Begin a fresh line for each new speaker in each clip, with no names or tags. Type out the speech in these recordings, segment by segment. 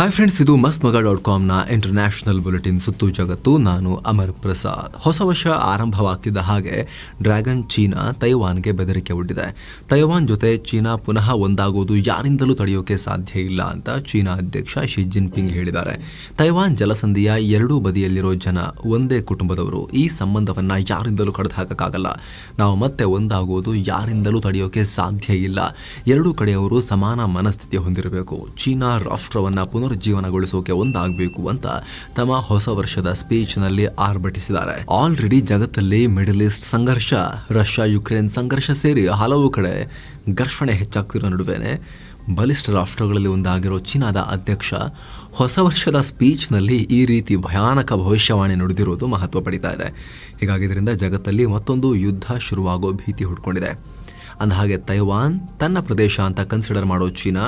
Hi friends ಇದು ಮಸ್ತ್ ಮಗ ಡಾಟ್ ಕಾಮ್ನ ಇಂಟರ್ನ್ಯಾಷನಲ್ ಬುಲೆಟಿನ್ ಸುತ್ತು ಜಗತ್ತು. ನಾನು ಅಮರ್ ಪ್ರಸಾದ್. ಹೊಸ ವರ್ಷ ಆರಂಭವಾಗ್ತಿದ್ದ ಹಾಗೆ ಡ್ರ್ಯಾಗನ್ ಚೀನಾ ತೈವಾನ್ಗೆ ಬೆದರಿಕೆ ಒಡ್ಡಿದೆ ತೈವಾನ್ ಜೊತೆ ಚೀನಾ ಪುನಃ ಒಂದಾಗುವುದು ಯಾರಿಂದಲೂ ತಡೆಯೋಕೆ ಸಾಧ್ಯ ಇಲ್ಲ ಅಂತ ಚೀನಾ ಅಧ್ಯಕ್ಷ ಶಿ ಜಿನ್ಪಿಂಗ್ ಹೇಳಿದ್ದಾರೆ. ತೈವಾನ್ ಜಲಸಂಧಿಯ ಎರಡೂ ಬದಿಯಲ್ಲಿರೋ ಜನ ಒಂದೇ ಕುಟುಂಬದವರು. ಈ ಸಂಬಂಧವನ್ನ ಯಾರಿಂದಲೂ ಕಡಿದು ಹಾಕೋಕ್ಕಾಗಲ್ಲ ನಾವು ಮತ್ತೆ ಒಂದಾಗುವುದು ಯಾರಿಂದಲೂ ತಡೆಯೋಕೆ ಸಾಧ್ಯ ಇಲ್ಲ. ಎರಡೂ ಕಡೆಯವರು ಸಮಾನ ಮನಸ್ಥಿತಿ ಹೊಂದಿರಬೇಕು. ಚೀನಾ ರಾಷ್ಟ್ರವನ್ನ ಪುನರುಜ್ಜೀವನಗೊಳಿಸೋಕೆ ಒಂದಾಗಬೇಕು ಅಂತ ತಮ್ಮ ಹೊಸ ವರ್ಷದ ಸ್ಪೀಚ್ನಲ್ಲಿ ಆರ್ಭಟಿಸಿದ್ದಾರೆ. ಆಲ್ರೆಡಿ ಜಗತ್ತಲ್ಲಿ ಮಿಡಲ್ ಈಸ್ಟ್ ಸಂಘರ್ಷ, ರಷ್ಯಾ ಯುಕ್ರೇನ್ ಸಂಘರ್ಷ ಸೇರಿ ಹಲವು ಕಡೆ ಘರ್ಷಣೆ ಹೆಚ್ಚಾಗ್ತಿರೋ ನಡುವೆನೆ ಬಲಿಷ್ಠ ರಾಷ್ಟ್ರಗಳಲ್ಲಿ ಒಂದಾಗಿರೋ ಚೀನಾದ ಅಧ್ಯಕ್ಷ ಹೊಸ ವರ್ಷದ ಸ್ಪೀಚ್ನಲ್ಲಿ ಈ ರೀತಿ ಭಯಾನಕ ಭವಿಷ್ಯವಾಣಿ ನುಡಿದಿರುವುದು ಮಹತ್ವ ಪಡಿತಾ ಇದೆ. ಹೀಗಾಗಿ ಇದರಿಂದ ಜಗತ್ತಲ್ಲಿ ಮತ್ತೊಂದು ಯುದ್ಧ ಶುರುವಾಗೋ ಭೀತಿ ಹುಡ್ಕೊಂಡಿದೆ. ಅಂದಹಾಗೆ ತೈವಾನ್ ತನ್ನ ಪ್ರದೇಶ ಅಂತ ಕನ್ಸಿಡರ್ ಮಾಡೋ ಚೀನಾ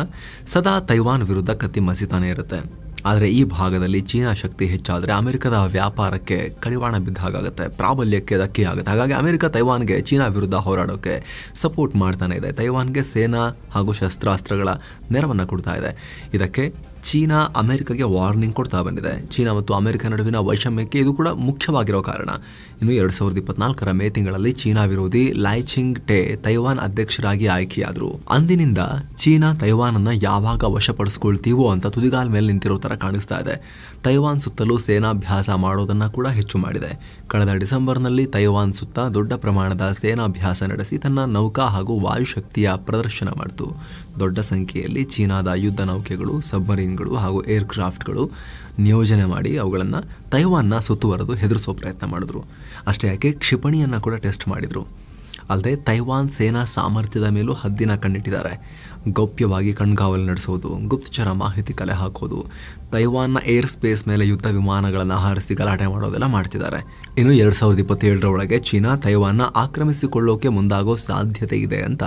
ಸದಾ ತೈವಾನ್ ವಿರುದ್ಧ ಕತ್ತಿ ಮಸಿತಾನೆ ಇರುತ್ತೆ. ಆದರೆ ಈ ಭಾಗದಲ್ಲಿ ಚೀನಾ ಶಕ್ತಿ ಹೆಚ್ಚಾದರೆ ಅಮೆರಿಕದ ವ್ಯಾಪಾರಕ್ಕೆ ಕಡಿವಾಣ ಬಿದ್ದ ಹಾಗಾಗುತ್ತೆ, ಪ್ರಾಬಲ್ಯಕ್ಕೆ ಧಕ್ಕೆ ಆಗುತ್ತೆ. ಹಾಗಾಗಿ ಅಮೆರಿಕ ತೈವಾನ್ಗೆ ಚೀನಾ ವಿರುದ್ಧ ಹೋರಾಡೋಕ್ಕೆ ಸಪೋರ್ಟ್ ಮಾಡ್ತಾನೆ ಇದೆ. ತೈವಾನ್ಗೆ ಸೇನಾ ಹಾಗೂ ಶಸ್ತ್ರಾಸ್ತ್ರಗಳ ನೆರವನ್ನು ಕೊಡ್ತಾ ಇದೆ. ಇದಕ್ಕೆ ಚೀನಾ ಅಮೆರಿಕಗೆ ವಾರ್ನಿಂಗ್ ಕೊಡ್ತಾ ಬಂದಿದೆ. ಚೀನಾ ಮತ್ತು ಅಮೆರಿಕ ನಡುವಿನ ವೈಷಮ್ಯಕ್ಕೆ ಇದು ಕೂಡ ಮುಖ್ಯವಾಗಿರೋ ಕಾರಣ. ಇನ್ನು ಎರಡು ಸಾವಿರದ ಇಪ್ಪತ್ನಾಲ್ಕರ ಮೇ ತಿಂಗಳಲ್ಲಿ ಚೀನಾ ವಿರೋಧಿ ಲೈಚಿಂಗ್ ಟೆ ತೈವಾನ್ ಅಧ್ಯಕ್ಷರಾಗಿ ಆಯ್ಕೆಯಾದರು. ಅಂದಿನಿಂದ ಚೀನಾ ತೈವಾನ್ ಅನ್ನ ಯಾವಾಗ ವಶಪಡಿಸ್ಕೊಳ್ತೀವೋ ಅಂತ ತುದಿಗಾಲ್ ಮೇಲೆ ನಿಂತಿರೋ ತರ ಕಾಣಿಸ್ತಾ ಇದೆ. ತೈವಾನ್ ಸುತ್ತಲೂ ಸೇನಾಭ್ಯಾಸ ಮಾಡೋದನ್ನ ಕೂಡ ಹೆಚ್ಚು ಮಾಡಿದೆ. ಕಳೆದ ಡಿಸೆಂಬರ್ನಲ್ಲಿ ತೈವಾನ್ ಸುತ್ತ ದೊಡ್ಡ ಪ್ರಮಾಣದ ಸೇನಾಭ್ಯಾಸ ನಡೆಸಿ ತನ್ನ ನೌಕಾ ಹಾಗೂ ವಾಯುಶಕ್ತಿಯ ಪ್ರದರ್ಶನ ಮಾಡಿತು. ದೊಡ್ಡ ಸಂಖ್ಯೆಯಲ್ಲಿ ಚೀನಾದ ಯುದ್ಧ ನೌಕೆಗಳು ಸಬ್ಮರೀನ್ಗಳು ಹಾಗೂ ಏರ್ಕ್ರಾಫ್ಟ್ಗಳು ನಿಯೋಜನೆ ಮಾಡಿ ಅವುಗಳನ್ನು ತೈವಾನ್ನ ಸುತ್ತುವರೆದು ಹೆದರಿಸೋ ಪ್ರಯತ್ನ ಮಾಡಿದ್ರು. ಅಷ್ಟೇ ಯಾಕೆ, ಕ್ಷಿಪಣಿಯನ್ನು ಕೂಡ ಟೆಸ್ಟ್ ಮಾಡಿದರು. ಅಲ್ಲದೆ ತೈವಾನ್ ಸೇನಾ ಸಾಮರ್ಥ್ಯದ ಮೇಲೂ ಹದ್ದಿನ ಕಣ್ಣಿಟ್ಟಿದ್ದಾರೆ. ಗೌಪ್ಯವಾಗಿ ಕಣ್ಗಾವಲು ನಡೆಸೋದು ಗುಪ್ತಚರ ಮಾಹಿತಿ ಕಲೆ ಹಾಕೋದು ತೈವಾನ್ನ ಏರ್ ಸ್ಪೇಸ್ ಮೇಲೆ ಯುದ್ಧ ವಿಮಾನಗಳನ್ನು ಹಾರಿಸಿ ಗಲಾಟೆ ಮಾಡೋದೆಲ್ಲ ಮಾಡ್ತಿದ್ದಾರೆ. ಇನ್ನು ಎರಡು ಸಾವಿರದ ಇಪ್ಪತ್ತೇಳರ ಒಳಗೆ ಚೀನಾ ತೈವಾನ್ನ ಆಕ್ರಮಿಸಿಕೊಳ್ಳೋಕೆ ಮುಂದಾಗೋ ಸಾಧ್ಯತೆ ಇದೆ ಅಂತ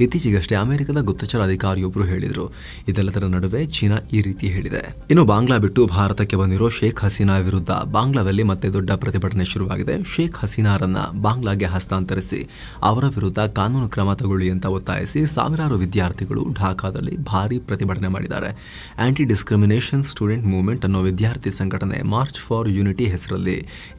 ಇತ್ತೀಚೆಗಷ್ಟೇ ಅಮೆರಿಕದ ಗುಪ್ತಚರ ಅಧಿಕಾರಿಯೊಬ್ಬರು ಹೇಳಿದರು. ಇದೆಲ್ಲದರ ನಡುವೆ ಚೀನಾ ಈ ರೀತಿ ಹೇಳಿದೆ. ಇನ್ನು ಬಾಂಗ್ಲಾ ಬಿಟ್ಟು ಭಾರತಕ್ಕೆ ಬಂದಿರೋ ಶೇಖ್ ಹಸೀನಾ ವಿರುದ್ಧ ಬಾಂಗ್ಲಾದಲ್ಲಿ ಮತ್ತೆ ದೊಡ್ಡ ಪ್ರತಿಭಟನೆ ಶುರುವಾಗಿದೆ. ಶೇಖ್ ಹಸೀನಾರನ್ನ ಬಾಂಗ್ಲಾಗೆ ಹಸ್ತಾಂತರಿಸಿ. ಅವರ ವಿರುದ್ಧ ಕಾನೂನು ಕ್ರಮ ತಗೊಳ್ಳಿ ಅಂತ ಒತ್ತಾಯಿಸಿ ಸಾವಿರಾರು ವಿದ್ಯಾರ್ಥಿಗಳು ಢಾಕಾದಲ್ಲಿ ಭಾರೀ ಪ್ರತಿಭಟನೆ ಮಾಡಿದ್ದಾರೆ. ಆಂಟಿ ಡಿಸ್ಕ್ರಿಮಿನೇಷನ್ ಸ್ಟೂಡೆಂಟ್ ಮೂವ್ಮೆಂಟ್ ಅನ್ನೋ ವಿದ್ಯಾರ್ಥಿ ಸಂಘಟನೆ ಮಾರ್ಚ್ ಫಾರ್ ಯುನಿಟಿ ಹೆಸರಲ್ಲಿ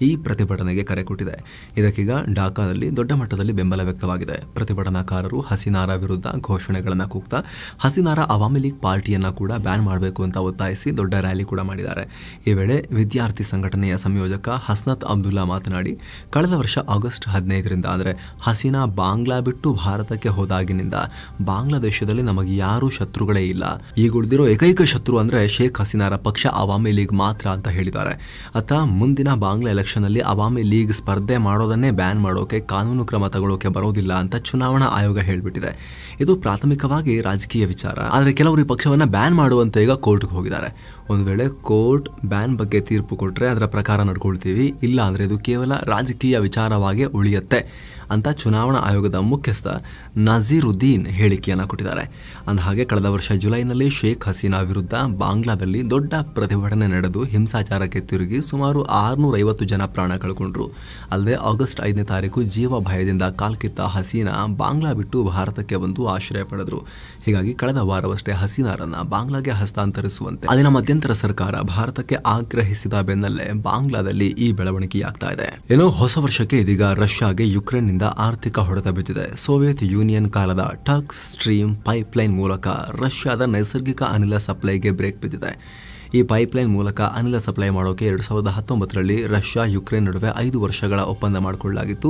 ಈ ಪ್ರತಿಭಟನೆಗೆ ಕರೆ ಕೊಟ್ಟಿದೆ. ಇದಕ್ಕೀಗ ಢಾಕಾದಲ್ಲಿ ದೊಡ್ಡ ಮಟ್ಟದಲ್ಲಿ ಬೆಂಬಲ ವ್ಯಕ್ತವಾಗಿದೆ. ಪ್ರತಿಭಟನಾಕಾರರು ಹಸಿನಾರ ವಿರುದ್ಧ ಘೋಷಣೆಗಳನ್ನು ಕೂಗ್ತಾ, ಹಸಿನಾರ ಅವಾಮಿ ಲೀಗ್ ಪಾರ್ಟಿಯನ್ನು ಕೂಡ ಬ್ಯಾನ್ ಮಾಡಬೇಕು ಅಂತ ಒತ್ತಾಯಿಸಿ ದೊಡ್ಡ ರ್ಯಾಲಿ ಕೂಡ ಮಾಡಿದ್ದಾರೆ. ಈ ವೇಳೆ ವಿದ್ಯಾರ್ಥಿ ಸಂಘಟನೆಯ ಸಂಯೋಜಕ ಹಸ್ನತ್ ಅಬ್ದುಲ್ಲಾ ಮಾತನಾಡಿ, ಕಳೆದ ವರ್ಷ ಆಗಸ್ಟ್ ಹದಿನೈದರಿಂದ, ಅಂದರೆ ಹಸೀನಾ ಬಾಂಗ್ಲಾ ಬಿಟ್ಟು ಭಾರತಕ್ಕೆ ಹೋದಾಗಿನಿಂದ ಬಾಂಗ್ಲಾದೇಶದಲ್ಲಿ ನಮಗೆ ಯಾರು ಶತ್ರುಗಳೇ ಇಲ್ಲ. ಈಗ ಉಳಿದಿರೋ ಏಕೈಕ ಶತ್ರು ಅಂದ್ರೆ ಶೇಖ್ ಹಸೀನಾರ ಪಕ್ಷ ಅವಾಮಿ ಲೀಗ್ ಮಾತ್ರ ಅಂತ ಹೇಳಿದ್ದಾರೆ. ಅತ್ತ ಮುಂದಿನ ಬಾಂಗ್ಲಾ ಎಲೆಕ್ಷನ್ ಅಲ್ಲಿ ಅವಾಮಿ ಲೀಗ್ ಸ್ಪರ್ಧೆ ಮಾಡೋದನ್ನೇ ಬ್ಯಾನ್ ಮಾಡೋಕೆ, ಕಾನೂನು ಕ್ರಮ ತಗೊಳ್ಳೋಕೆ ಬರೋದಿಲ್ಲ ಅಂತ ಚುನಾವಣಾ ಆಯೋಗ ಹೇಳಿಬಿಟ್ಟಿದೆ. ಇದು ಪ್ರಾಥಮಿಕವಾಗಿ ರಾಜಕೀಯ ವಿಚಾರ. ಆದರೆ ಕೆಲವರು ಈ ಪಕ್ಷವನ್ನ ಬ್ಯಾನ್ ಮಾಡುವಂತೆ ಈಗ ಕೋರ್ಟ್ಗೆ ಹೋಗಿದ್ದಾರೆ. ಒಂದು ವೇಳೆ ಕೋರ್ಟ್ ಬ್ಯಾನ್ ಬಗ್ಗೆ ತೀರ್ಪು ಕೊಟ್ಟರೆ ಅದರ ಪ್ರಕಾರ ನಡ್ಕೊಳ್ತೀವಿ. ಇಲ್ಲ ಅಂದರೆ ಇದು ಕೇವಲ ರಾಜಕೀಯ ವಿಚಾರವಾಗಿ ಉಳಿಯುತ್ತೆ ಅಂತ ಚುನಾವಣಾ ಆಯೋಗದ ಮುಖ್ಯಸ್ಥ ನಜೀರುದ್ದೀನ್ ಹೇಳಿಕೆಯನ್ನು ಕೊಟ್ಟಿದ್ದಾರೆ. ಅಂದ ಹಾಗೆ ಕಳೆದ ವರ್ಷ ಜುಲೈನಲ್ಲಿ ಶೇಖ್ ಹಸೀನಾ ವಿರುದ್ಧ ಬಾಂಗ್ಲಾದಲ್ಲಿ ದೊಡ್ಡ ಪ್ರತಿಭಟನೆ ನಡೆದು ಹಿಂಸಾಚಾರಕ್ಕೆ ತಿರುಗಿ ಸುಮಾರು ಆರುನೂರೈವತ್ತು ಜನ ಪ್ರಾಣ ಕಳ್ಕೊಂಡ್ರು. ಅಲ್ಲದೆ ಆಗಸ್ಟ್ ಐದನೇ ತಾರೀಕು ಜೀವ ಭಯದಿಂದ ಕಾಲ್ಕಿತ್ತ ಹಸೀನಾ ಬಾಂಗ್ಲಾ ಬಿಟ್ಟು ಭಾರತಕ್ಕೆ ಬಂದು ಆಶ್ರಯ ಪಡೆದ್ರು. ಹೀಗಾಗಿ ಕಳೆದ ವಾರವಷ್ಟೇ ಹಸೀನಾರನ್ನು ಬಾಂಗ್ಲಾಗೆ ಹಸ್ತಾಂತರಿಸುವಂತೆ. ಅಲ್ಲಿನ ಮಧ್ಯಂತರ ಸರ್ಕಾರ ಭಾರತಕ್ಕೆ ಆಗ್ರಹಿಸಿದ ಬೆನ್ನಲ್ಲೇ ಬಾಂಗ್ಲಾದಲ್ಲಿ ಈ ಬೆಳವಣಿಗೆಯಾಗ್ತಾ ಇದೆ. ಏನೋ ಹೊಸ ವರ್ಷಕ್ಕೆ ಇದೀಗ ರಷ್ಯಾಗೆ ಯುಕ್ರೇನ್ನಿಂದ ಆರ್ಥಿಕ ಹೊಡೆತ ಬಿದ್ದಿದೆ. ಸೋವಿಯತ್ ಯೂನಿಯನ್ ಕಾಲದ ಟಕ್ ಸ್ಟ್ರೀಮ್ ಪೈಪ್ಲೈನ್ ಮೂಲಕ ರಷ್ಯಾದ ನೈಸರ್ಗಿಕ ಅನಿಲ ಸಪ್ಲೈಗೆ ಬ್ರೇಕ್ ಬಿದ್ದಿದೆ. ಈ ಪೈಪ್ಲೈನ್ ಮೂಲಕ ಅನಿಲ ಸಪ್ಲೈ ಮಾಡೋಕೆ ಎರಡು ಸಾವಿರದ ಹತ್ತೊಂಬತ್ತರಲ್ಲಿ ರಷ್ಯಾ ಯುಕ್ರೇನ್ ನಡುವೆ ಐದು ವರ್ಷಗಳ ಒಪ್ಪಂದ ಮಾಡಿಕೊಳ್ಳಲಾಗಿತ್ತು.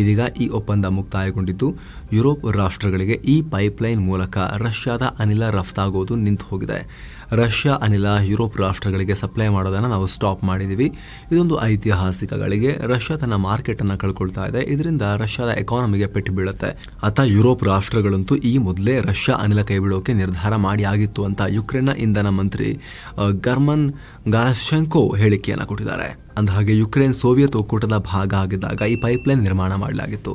ಇದೀಗ ಈ ಒಪ್ಪಂದ ಮುಕ್ತಾಯಗೊಂಡಿದ್ದು, ಯುರೋಪ್ ರಾಷ್ಟ್ರಗಳಿಗೆ ಈ ಪೈಪ್ಲೈನ್ ಮೂಲಕ ರಷ್ಯಾದ ಅನಿಲ ರಫ್ತಾಗೋದು ನಿಂತು ಹೋಗಿದೆ ರಷ್ಯಾ ಅನಿಲ ಯುರೋಪ್ ರಾಷ್ಟ್ರಗಳಿಗೆ ಸಪ್ಲೈ ಮಾಡೋದನ್ನು ನಾವು ಸ್ಟಾಪ್ ಮಾಡಿದ್ದೀವಿ ಇದೊಂದು ಐತಿಹಾಸಿಕ ಗಳಿಗೆ ರಷ್ಯಾ ತನ್ನ ಮಾರ್ಕೆಟ್ ಅನ್ನು ಕಳ್ಕೊಳ್ತಾ ಇದೆ. ಇದರಿಂದ ರಷ್ಯಾದ ಎಕಾನಮಿಗೆ ಪೆಟ್ಟು ಬೀಳುತ್ತೆ. ಅತ ಯುರೋಪ್ ರಾಷ್ಟ್ರಗಳಂತೂ ಈ ಮೊದಲೇ ರಷ್ಯಾ ಅನಿಲ ಕೈ ಬಿಡೋಕೆ ನಿರ್ಧಾರ ಮಾಡಿ ಆಗಿತ್ತು ಅಂತ ಯುಕ್ರೇನ್ನ ಇಂಧನ ಮಂತ್ರಿ ಗರ್ಮನ್ ಗಾರಶೆಂಕೋ ಹೇಳಿಕೆಯನ್ನು ಕೊಟ್ಟಿದ್ದಾರೆ. ಅಂದಹಾಗೆ ಯುಕ್ರೇನ್ ಸೋವಿಯತ್ ಒಕ್ಕೂಟದ ಭಾಗ ಆಗಿದ್ದಾಗ ಈ ಪೈಪ್ಲೈನ್ ನಿರ್ಮಾಣ ಮಾಡಲಾಗಿತ್ತು.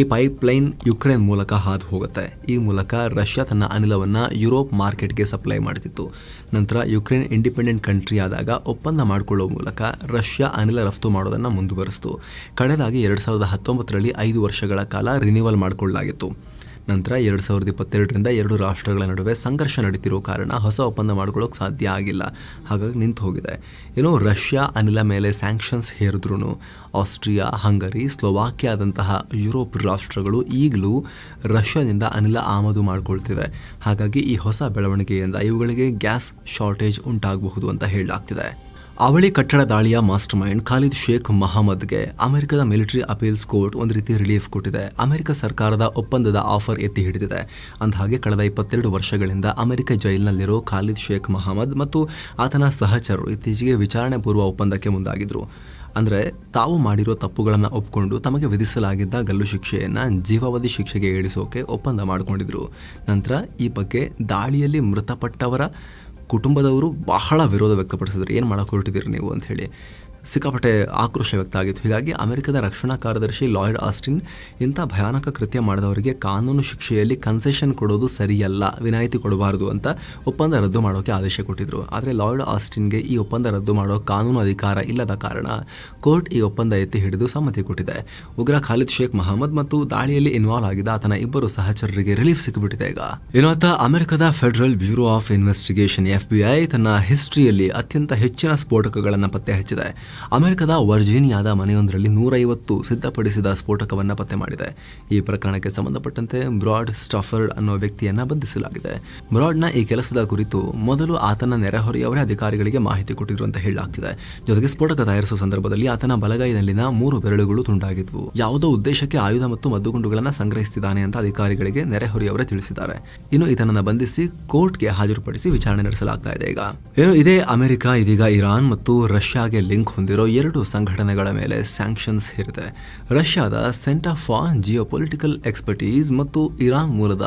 ಈ ಪೈಪ್ಲೈನ್ ಯುಕ್ರೇನ್ ಮೂಲಕ ಹಾದು ಹೋಗುತ್ತೆ. ಈ ಮೂಲಕ ರಷ್ಯಾ ತನ್ನ ಅನಿಲವನ್ನು ಯುರೋಪ್ ಮಾರ್ಕೆಟ್ಗೆ ಸಪ್ಲೈ ಮಾಡ್ತಿತ್ತು. ನಂತರ ಯುಕ್ರೇನ್ ಇಂಡಿಪೆಂಡೆಂಟ್ ಕಂಟ್ರಿ ಆದಾಗ ಒಪ್ಪಂದ ಮಾಡಿಕೊಳ್ಳುವ ಮೂಲಕ ರಷ್ಯಾ ಅನಿಲ ರಫ್ತು ಮಾಡೋದನ್ನು ಮುಂದುವರೆಸಿತು. ಕಡೆಯದಾಗಿ ಎರಡು ಸಾವಿರದ ಹತ್ತೊಂಬತ್ತರಲ್ಲಿ ಐದು ವರ್ಷಗಳ ಕಾಲ ರಿನಿವಲ್ ಮಾಡಿಕೊಳ್ಳಲಾಗಿತ್ತು. ನಂತರ ಎರಡು ಸಾವಿರದ ಇಪ್ಪತ್ತೆರಡರಿಂದ ಎರಡು ರಾಷ್ಟ್ರಗಳ ನಡುವೆ ಸಂಘರ್ಷ ನಡೀತಿರೋ ಕಾರಣ ಹೊಸ ಒಪ್ಪಂದ ಮಾಡ್ಕೊಳ್ಳೋಕೆ ಸಾಧ್ಯ ಆಗಿಲ್ಲ. ಹಾಗಾಗಿ ನಿಂತು ಹೋಗಿದೆ. ಏನೋ ರಷ್ಯಾ ಅನಿಲ ಮೇಲೆ ಸ್ಯಾಂಕ್ಷನ್ಸ್ ಹೇರಿದ್ರು ಆಸ್ಟ್ರಿಯಾ, ಹಂಗರಿ, ಸ್ಲೋವಾಕಿಯಾದಂತಹ ಯುರೋಪ್ ರಾಷ್ಟ್ರಗಳು ಈಗಲೂ ರಷ್ಯಾದಿಂದ ಅನಿಲ ಆಮದು ಮಾಡಿಕೊಳ್ತಿವೆ. ಹಾಗಾಗಿ ಈ ಹೊಸ ಬೆಳವಣಿಗೆಯಿಂದ ಇವುಗಳಿಗೆ ಗ್ಯಾಸ್ ಶಾರ್ಟೇಜ್ ಉಂಟಾಗಬಹುದು ಅಂತ ಹೇಳಲಾಗ್ತಿದೆ. ಅವಳಿ ಕಟ್ಟಡ ದಾಳಿಯ ಮಾಸ್ಟರ್ ಮೈಂಡ್ ಖಾಲಿದ್ ಶೇಖ್ ಮಹಮ್ಮದ್ಗೆ ಅಮೆರಿಕದ ಮಿಲಿಟರಿ ಅಪೀಲ್ಸ್ ಕೋರ್ಟ್ ಒಂದು ರೀತಿ ರಿಲೀಫ್ ಕೊಟ್ಟಿದೆ. ಅಮೆರಿಕ ಸರ್ಕಾರದ ಒಪ್ಪಂದದ ಆಫರ್ ಎತ್ತಿ ಹಿಡಿದಿದೆ. ಅಂದಹಾಗೆ, ಕಳೆದ ಇಪ್ಪತ್ತೆರಡು ವರ್ಷಗಳಿಂದ ಅಮೆರಿಕ ಜೈಲಿನಲ್ಲಿರೋ ಖಾಲಿದ್ ಶೇಖ್ ಮಹಮ್ಮದ್ ಮತ್ತು ಆತನ ಸಹಚರರು ಇತ್ತೀಚೆಗೆ ವಿಚಾರಣೆ ಪೂರ್ವ ಒಪ್ಪಂದಕ್ಕೆ ಮುಂದಾಗಿದ್ರು. ಅಂದರೆ, ತಾವು ಮಾಡಿರೋ ತಪ್ಪುಗಳನ್ನು ಒಪ್ಪಿಕೊಂಡು ತಮಗೆ ವಿಧಿಸಲಾಗಿದ್ದ ಗಲ್ಲು ಶಿಕ್ಷೆಯನ್ನು ಜೀವಾವಧಿ ಶಿಕ್ಷೆಗೆ ಇಳಿಸೋಕೆ ಒಪ್ಪಂದ ಮಾಡಿಕೊಂಡಿದ್ರು. ನಂತರ ಈ ಬಗ್ಗೆ ದಾಳಿಯಲ್ಲಿ ಮೃತಪಟ್ಟವರ ಕುಟುಂಬದವರು ಬಹಳ ವಿರೋಧ ವ್ಯಕ್ತಪಡಿಸಿದ್ರು. ಏನು ಮಾಡೋಕೆ ಹೊರಟಿದ್ದೀರಿ ನೀವು ಅಂತ ಹೇಳಿ. ಸಿಕ್ಕಾಪಟ್ಟೆ ಆಕ್ರೋಶ ವ್ಯಕ್ತ ಆಗಿತ್ತು ಹೀಗಾಗಿ ಅಮೆರಿಕದ ರಕ್ಷಣಾ ಕಾರ್ಯದರ್ಶಿ ಲಾಯ್ಡ್ ಆಸ್ಟಿನ್ ಇಂಥ ಭಯಾನಕ ಕೃತ್ಯ ಮಾಡಿದವರಿಗೆ ಕಾನೂನು ಶಿಕ್ಷೆಯಲ್ಲಿ ಕನ್ಸೆಷನ್ ಕೊಡೋದು ಸರಿಯಲ್ಲ, ವಿನಾಯಿತಿ ಕೊಡಬಾರದು ಅಂತ ಒಪ್ಪಂದ ರದ್ದು ಮಾಡೋಕೆ ಆದೇಶ ಕೊಟ್ಟಿದ್ರು. ಆದರೆ ಲಾಯ್ಡ್ ಆಸ್ಟಿನ್ಗೆ ಈ ಒಪ್ಪಂದ ರದ್ದು ಮಾಡೋ ಕಾನೂನು ಅಧಿಕಾರ ಇಲ್ಲದ ಕಾರಣ ಕೋರ್ಟ್ ಈ ಒಪ್ಪಂದ ಎತ್ತಿ ಹಿಡಿದು ಸಮ್ಮತಿ ಕೊಟ್ಟಿದೆ. ಉಗ್ರ ಖಾಲಿದ್ ಶೇಖ್ ಮಹಮ್ಮದ್ ಮತ್ತು ದಾಳಿಯಲ್ಲಿ ಇನ್ವಾಲ್ವ್ ಆಗಿದ್ದ ಆತನ ಇಬ್ಬರು ಸಹಚರರಿಗೆ ರಿಲೀಫ್ ಸಿಕ್ಕಿಬಿಟ್ಟಿದೆ ಈಗ. ಇನ್ನೊತ್ತ ಅಮೆರಿಕದ federal bureau of investigation FBI ತನ್ನ ಹಿಸ್ಟ್ರಿಯಲ್ಲಿ ಅತ್ಯಂತ ಹೆಚ್ಚಿನ ಸ್ಫೋಟಕಗಳನ್ನು ಪತ್ತೆ ಹಚ್ಚಿದೆ. ಅಮೆರಿಕದ ವರ್ಜೀನಿಯಾದ ಮನೆಯೊಂದರಲ್ಲಿ ನೂರೈವತ್ತು ಸಿದ್ಧಪಡಿಸಿದ ಸ್ಫೋಟಕವನ್ನು ಪತ್ತೆ ಮಾಡಿದೆ. ಈ ಪ್ರಕರಣಕ್ಕೆ ಸಂಬಂಧಪಟ್ಟಂತೆ ಬ್ರಾಡ್ ಸ್ಟಾಫರ್ಡ್ ಅನ್ನೋ ವ್ಯಕ್ತಿಯನ್ನ ಬಂಧಿಸಲಾಗಿದೆ. ಬ್ರಾಡ್ನ ಈ ಕೆಲಸದ ಕುರಿತು ಮೊದಲು ಆತನ ನೆರೆಹೊರೆಯವರೇ ಅಧಿಕಾರಿಗಳಿಗೆ ಮಾಹಿತಿ ಕೊಟ್ಟಿದ್ರು ಅಂತ ಹೇಳಲಾಗ್ತಿದೆ. ಜೊತೆಗೆ ಸ್ಫೋಟಕ ತಯಾರಿಸುವ ಸಂದರ್ಭದಲ್ಲಿ ಆತನ ಬಲಗೈನಲ್ಲಿನ ಮೂರು ಬೆರಳುಗಳು ತುಂಡಾಗಿದ್ವು. ಯಾವುದೋ ಉದ್ದೇಶಕ್ಕೆ ಆಯುಧ ಮತ್ತು ಮದ್ದುಗುಂಡುಗಳನ್ನು ಸಂಗ್ರಹಿಸಿದ್ದಾನೆ ಅಂತ ಅಧಿಕಾರಿಗಳಿಗೆ ನೆರೆಹೊರೆಯವರೇ ತಿಳಿಸಿದ್ದಾರೆ. ಇನ್ನು ಈತನನ್ನು ಬಂಧಿಸಿ ಕೋರ್ಟ್ಗೆ ಹಾಜರುಪಡಿಸಿ ವಿಚಾರಣೆ ನಡೆಸಲಾಗ್ತಾ ಇದೆ ಈಗ. ಏನು ಇದೇ ಅಮೆರಿಕ, ಇದೀಗ ಇರಾನ್ ಮತ್ತು ರಷ್ಯಾಗೆ ಲಿಂಕ್ ಹೊಂದಿರೋ ಎರಡು ಸಂಘಟನೆಗಳ ಮೇಲೆ ಸ್ಯಾಂಕ್ಷನ್ಸ್ ಹೇರಿದೆ. ರಷ್ಯಾದ ಸೆಂಟರ್ ಫಾರ್ ಜಿಯೋಪೊಲಿಟಿಕಲ್ ಎಕ್ಸ್ಪರ್ಟೀಸ್ ಮತ್ತು ಇರಾನ್ ಮೂಲದ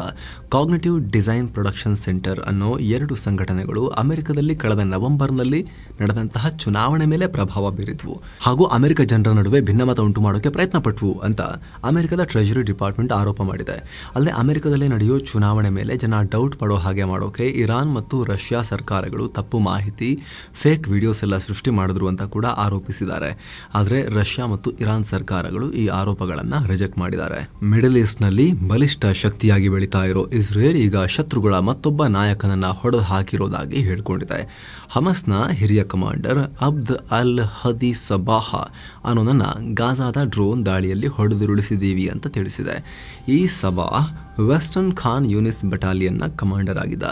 ಕಾಗ್ನೇಟಿವ್ ಡಿಸೈನ್ ಪ್ರೊಡಕ್ಷನ್ ಸೆಂಟರ್ ಅನ್ನೋ ಎರಡು ಸಂಘಟನೆಗಳು ಅಮೆರಿಕದಲ್ಲಿ ಕಳೆದ ನವೆಂಬರ್ನಲ್ಲಿ ನಡೆದಂತಹ ಚುನಾವಣೆ ಮೇಲೆ ಪ್ರಭಾವ ಬೀರಿದ್ವು. ಹಾಗೂ ಅಮೆರಿಕ ಜನರ ನಡುವೆ ಭಿನ್ನಮತ ಉಂಟು ಮಾಡೋಕೆ ಪ್ರಯತ್ನ ಪಟ್ಟವು ಅಂತ ಅಮೆರಿಕದ ಟ್ರೆಜರಿ ಡಿಪಾರ್ಟ್ಮೆಂಟ್ ಆರೋಪ ಮಾಡಿದೆ. ಅಲ್ಲದೆ ಅಮೆರಿಕದಲ್ಲಿ ನಡೆಯೋ ಚುನಾವಣೆ ಮೇಲೆ ಜನ ಡೌಟ್ ಪಡೋ ಹಾಗೆ ಮಾಡೋಕೆ ಇರಾನ್ ಮತ್ತು ರಷ್ಯಾ ಸರ್ಕಾರಗಳು ತಪ್ಪು ಮಾಹಿತಿ ಫೇಕ್ ವಿಡಿಯೋಸ್ ಎಲ್ಲ ಸೃಷ್ಟಿ ಮಾಡಿದ್ರು ಅಂತ ಕೂಡ ಆರೋಪಿಸಿದ್ದಾರೆ. ಆದರೆ ರಷ್ಯಾ ಮತ್ತು ಇರಾನ್ ಸರ್ಕಾರಗಳು ಈ ಆರೋಪಗಳನ್ನು ರಿಜೆಕ್ಟ್ ಮಾಡಿದ್ದಾರೆ. ಮಿಡಲ್ ಈಸ್ಟ್ನಲ್ಲಿ ಬಲಿಷ್ಠ ಶಕ್ತಿಯಾಗಿ ಬೆಳೀತಾ ಇರೋ ಇಸ್ರೇಲ್ ಈಗ ಶತ್ರುಗಳ ಮತ್ತೊಬ್ಬ ನಾಯಕನನ್ನ ಹೊಡೆದು ಹಾಕಿರೋದಾಗಿ ಹೇಳಿಕೊಂಡಿದೆ. ಹಮಸ್ನ ಹಿರಿಯ ಕಮಾಂಡರ್ ಅಬ್ದ್ ಅಲ್ ಹದಿ ಸಬಾಹ ಅನ್ನೋದನ್ನು ಗಾಜಾದ ಡ್ರೋನ್ ದಾಳಿಯಲ್ಲಿ ಹೊಡೆದುರುಳಿಸಿದ್ದೀವಿ ಅಂತ ತಿಳಿಸಿದೆ. ಈ ಸಬಾಹ್ ವೆಸ್ಟರ್ನ್ ಖಾನ್ ಯೂನಿಸ್ ಬೆಟಾಲಿಯನ್ನ ಕಮಾಂಡರ್ ಆಗಿದ್ದ.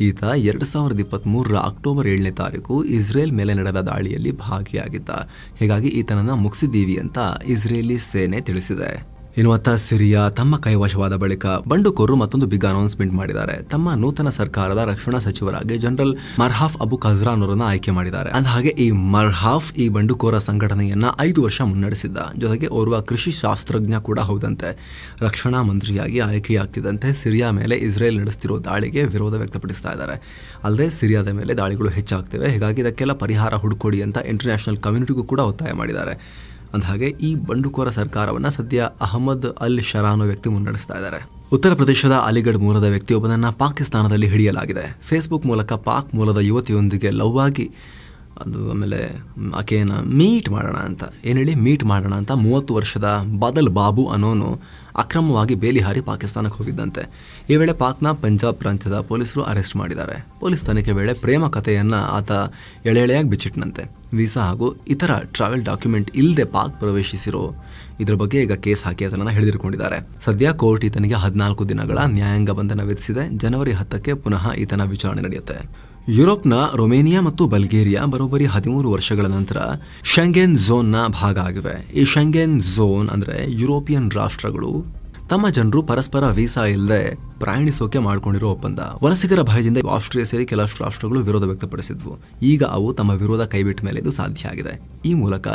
ಈತ ಎರಡು ಸಾವಿರದ ಇಪ್ಪತ್ತ್ಮೂರರ ಅಕ್ಟೋಬರ್ ಏಳನೇ ತಾರೀಕು ಇಸ್ರೇಲ್ ಮೇಲೆ ನಡೆದ ದಾಳಿಯಲ್ಲಿ ಭಾಗಿಯಾಗಿದ್ದ. ಹೀಗಾಗಿ ಈತನನ್ನು ಮುಗಿಸಿದ್ದೀವಿ ಅಂತ ಇಸ್ರೇಲಿ ಸೇನೆ ತಿಳಿಸಿದೆ. ಇನ್ವತ್ತ ಸಿರಿಯಾ ತಮ್ಮ ಕೈವಶವಾದ ಬಳಿಕ ಬಂಡುಕೋರು ಮತ್ತೊಂದು ಬಿಗ್ ಅನೌನ್ಸ್ಮೆಂಟ್ ಮಾಡಿದ್ದಾರೆ. ತಮ್ಮ ನೂತನ ಸರ್ಕಾರದ ರಕ್ಷಣಾ ಸಚಿವರಾಗಿ ಜನರಲ್ ಮರ್ಹಾಫ್ ಅಬು ಖಜ್ರಾನ್ ಅವರನ್ನ ಆಯ್ಕೆ ಮಾಡಿದ್ದಾರೆ. ಅಂದ ಹಾಗೆ ಈ ಮರ್ಹಾಫ್ ಈ ಬಂಡುಕೋರ ಸಂಘಟನೆಯನ್ನ ಐದು ವರ್ಷ ಮುನ್ನಡೆಸಿದ್ದ. ಜೊತೆಗೆ ಓರ್ವ ಕೃಷಿ ಶಾಸ್ತ್ರಜ್ಞ ಕೂಡ ಹೌದಂತೆ. ರಕ್ಷಣಾ ಮಂತ್ರಿಯಾಗಿ ಆಯ್ಕೆಯಾಗ್ತಿದ್ದಂತೆ ಸಿರಿಯಾ ಮೇಲೆ ಇಸ್ರೇಲ್ ನಡೆಸ್ತಿರೋ ದಾಳಿಗೆ ವಿರೋಧ ವ್ಯಕ್ತಪಡಿಸ್ತಾ ಇದ್ದಾರೆ. ಅಲ್ಲದೆ, ಸಿರಿಯಾದ ಮೇಲೆ ದಾಳಿಗಳು ಹೆಚ್ಚಾಗ್ತಿವೆ. ಹೀಗಾಗಿ ಇದಕ್ಕೆಲ್ಲ ಪರಿಹಾರ ಹುಡುಕೊಡಿ ಅಂತ ಇಂಟರ್ನ್ಯಾಷನಲ್ ಕಮ್ಯುನಿಟಿಗೂ ಕೂಡ ಒತ್ತಾಯ ಮಾಡಿದ್ದಾರೆ. ಅಂದಹಾಗೆ ಈ ಬಂಡುಕೋರ ಸರ್ಕಾರವನ್ನ ಸದ್ಯ ಅಹಮದ್ ಅಲ್ ಶರಾನೋ ವ್ಯಕ್ತಿ ಮುನ್ನಡೆಸ್ತಾ ಇದ್ದಾರೆ. ಉತ್ತರ ಪ್ರದೇಶದ ಅಲಿಗಢ್ ಮೂಲದ ವ್ಯಕ್ತಿಯೊಬ್ಬನನ್ನ ಪಾಕಿಸ್ತಾನದಲ್ಲಿ ಹಿಡಿಯಲಾಗಿದೆ. ಫೇಸ್ಬುಕ್ ಮೂಲಕ ಪಾಕ್ ಮೂಲದ ಯುವತಿಯೊಂದಿಗೆ ಲವ್ ಆಗಿ ಅದು ಆಮೇಲೆ ಆಕೆಯನ್ನ ಮೀಟ್ ಮಾಡೋಣ ಅಂತ. ಏನು ಹೇಳಿ? ಮೀಟ್ ಮಾಡೋಣ ಅಂತ ಮೂವತ್ತು ವರ್ಷದ ಬದಲ್ ಬಾಬು ಅನ್ನೋನು ಅಕ್ರಮವಾಗಿ ಬೇಲಿಹಾರಿ ಪಾಕಿಸ್ತಾನಕ್ಕೆ ಹೋಗಿದ್ದಂತೆ. ಈ ವೇಳೆ ಪಾಕ್ನ ಪಂಜಾಬ್ ಪ್ರಾಂತ್ಯದ ಪೊಲೀಸರು ಅರೆಸ್ಟ್ ಮಾಡಿದ್ದಾರೆ. ಪೊಲೀಸ್ ತನಿಖೆ ವೇಳೆ ಪ್ರೇಮ ಕಥೆಯನ್ನು ಆತ ಎಳೆ ಎಳೆಯಾಗಿ ಬಿಚ್ಚಿಟ್ಟನಂತೆ ವೀಸಾ ಹಾಗೂ ಇತರ ಟ್ರಾವೆಲ್ ಡಾಕ್ಯುಮೆಂಟ್ ಇಲ್ಲದೆ ಪಾಕ್ ಪ್ರವೇಶಿಸಿರೋ ಇದರ ಬಗ್ಗೆ ಈಗ ಕೇಸ್ ಹಾಕಿ ಅದನ್ನು ಹಿಡಿದಿಟ್ಕೊಂಡಿದ್ದಾರೆ. ಸದ್ಯ ಕೋರ್ಟ್ ಈತನಿಗೆ ಹದಿನಾಲ್ಕು ದಿನಗಳ ನ್ಯಾಯಾಂಗ ಬಂಧನ ವಿಧಿಸಿದೆ ಜನವರಿ ಹತ್ತಕ್ಕೆ ಪುನಃ ಈತನ ವಿಚಾರಣೆ ನಡೆಯುತ್ತೆ. ಯುರೋಪ್ನ ರೊಮೇನಿಯಾ ಮತ್ತು ಬಲ್ಗೇರಿಯಾ ಬರೋಬ್ಬರಿ ಹದಿಮೂರು ವರ್ಷಗಳ ನಂತರ ಶೆಂಗೆನ್ ಝೋನ್ನ ಭಾಗ ಆಗಿವೆ. ಈ ಶೆಂಗೆನ್ ಝೋನ್ ಅಂದರೆ ಯುರೋಪಿಯನ್ ರಾಷ್ಟ್ರಗಳು ತಮ್ಮ ಜನರು ಪರಸ್ಪರ ವೀಸಾ ಇಲ್ಲದೆ ಪ್ರಯಾಣಿಸೋಕೆ ಮಾಡಿಕೊಂಡಿರೋ ಒಪ್ಪಂದ. ವಲಸಿಗರ ಭಯದಿಂದ ಆಸ್ಟ್ರೇಲಿಯಾ ಸೇರಿ ಕೆಲವಷ್ಟು ರಾಷ್ಟ್ರಗಳು ವಿರೋಧ ವ್ಯಕ್ತಪಡಿಸಿದ್ವು. ಈಗ ಅವು ತಮ್ಮ ವಿರೋಧ ಕೈಬಿಟ್ಟ ಮೇಲೆ ಇದು ಸಾಧ್ಯ ಆಗಿದೆ. ಈ ಮೂಲಕ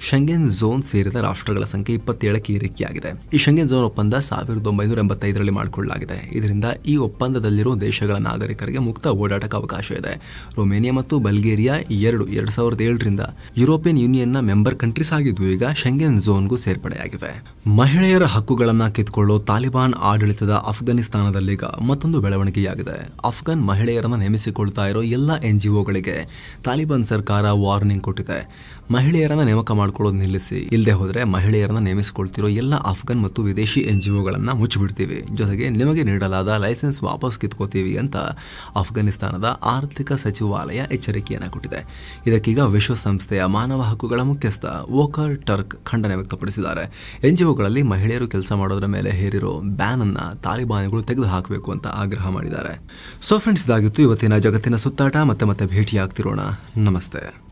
ಶಂಗೆನ್ ಝೋನ್ ಸೇರಿದ ರಾಷ್ಟ್ರಗಳ ಸಂಖ್ಯೆ ಇಪ್ಪತ್ತೇಳಕ್ಕೆ ಏರಿಕೆಯಾಗಿದೆ. ಈ ಶಂಗೆನ್ ಝೋನ್ ಒಪ್ಪಂದ ಸಾವಿರದ ಒಂಬೈನೂರ ಎಂಬತ್ತೈದರಲ್ಲಿ ಮಾಡಿಕೊಳ್ಳಲಾಗಿದೆ. ಇದರಿಂದ ಈ ಒಪ್ಪಂದದಲ್ಲಿರುವ ದೇಶಗಳ ನಾಗರಿಕರಿಗೆ ಮುಕ್ತ ಓಡಾಟಕ್ಕೆ ಅವಕಾಶ ಇದೆ. ರೊಮೇನಿಯಾ ಮತ್ತು ಬಲ್ಗೇರಿಯಾ ಎರಡು, ಎರಡ್ ಸಾವಿರದ ಏಳರಿಂದ ಯುರೋಪಿಯನ್ ಯೂನಿಯನ್ನ ಮೆಂಬರ್ ಕಂಟ್ರೀಸ್ ಆಗಿದ್ದು ಈಗ ಶಂಗೆನ್ ಝೋನ್ಗೂ ಸೇರ್ಪಡೆಯಾಗಿವೆ. ಮಹಿಳೆಯರ ಹಕ್ಕುಗಳನ್ನ ಕಿತ್ಕೊಳ್ಳೋ ತಾಲಿಬಾನ್ ಆಡಳಿತದ ಅಫ್ಘಾನಿಸ್ತಾನ ಅಫ್ಘಾನಿಸ್ತಾನದಲ್ಲೀಗ ಮತ್ತೊಂದು ಬೆಳವಣಿಗೆಯಾಗಿದೆ. ಅಫ್ಘಾನ್ ಮಹಿಳೆಯರನ್ನು ನೇಮಿಸಿಕೊಳ್ತಾ ಇರೋ ಎಲ್ಲ ಎನ್ ಜಿ ಒಗಳಿಗೆ ತಾಲಿಬಾನ್ ಸರ್ಕಾರ ವಾರ್ನಿಂಗ್ ಕೊಟ್ಟಿದೆ. ಮಹಿಳೆಯರನ್ನ ನೇಮಕ ಮಾಡ್ಕೊಳ್ಳೋದು ನಿಲ್ಲಿಸಿ. ಇಲ್ಲದೆ ಹೋದರೆ ಮಹಿಳೆಯರನ್ನ ನೇಮಿಸಿಕೊಳ್ತಿರೋ ಎಲ್ಲ ಅಫ್ಘಾನ್ ಮತ್ತು ವಿದೇಶಿ ಎನ್ ಜಿ ಒಗಳನ್ನು ಮುಚ್ಚಿಬಿಡ್ತೀವಿ. ಜೊತೆಗೆ ನಿಮಗೆ ನೀಡಲಾದ ಲೈಸೆನ್ಸ್ ವಾಪಸ್ ಕಿತ್ಕೋತೀವಿ ಅಂತ ಅಫ್ಘಾನಿಸ್ತಾನದ ಆರ್ಥಿಕ ಸಚಿವಾಲಯ ಎಚ್ಚರಿಕೆಯನ್ನು ಕೊಟ್ಟಿದೆ. ಇದಕ್ಕೀಗ ವಿಶ್ವಸಂಸ್ಥೆಯ ಮಾನವ ಹಕ್ಕುಗಳ ಮುಖ್ಯಸ್ಥ ವೋಕರ್ ಟರ್ಕ್ ಖಂಡನೆ ವ್ಯಕ್ತಪಡಿಸಿದ್ದಾರೆ. ಎನ್ ಜಿ ಒಗಳಲ್ಲಿ ಮಹಿಳೆಯರು ಕೆಲಸ ಮಾಡೋದ್ರ ಮೇಲೆ ಹೇರಿರೋ ಬ್ಯಾನ್ ಅನ್ನ ತಾಲಿಬಾನಿಗಳು ತೆಗೆದು ಹಾಕಬೇಕು ಅಂತ ಆಗ್ರಹ ಮಾಡಿದ್ದಾರೆ. ಸೊ ಫ್ರೆಂಡ್ಸ್ ಇದಾಗಿತ್ತು ಇವತ್ತಿನ ಜಗತ್ತಿನ ಸುತ್ತಾಟ. ಮತ್ತೆ ಮತ್ತೆ ಭೇಟಿಯಾಗ್ತಿರೋಣ. ನಮಸ್ತೆ.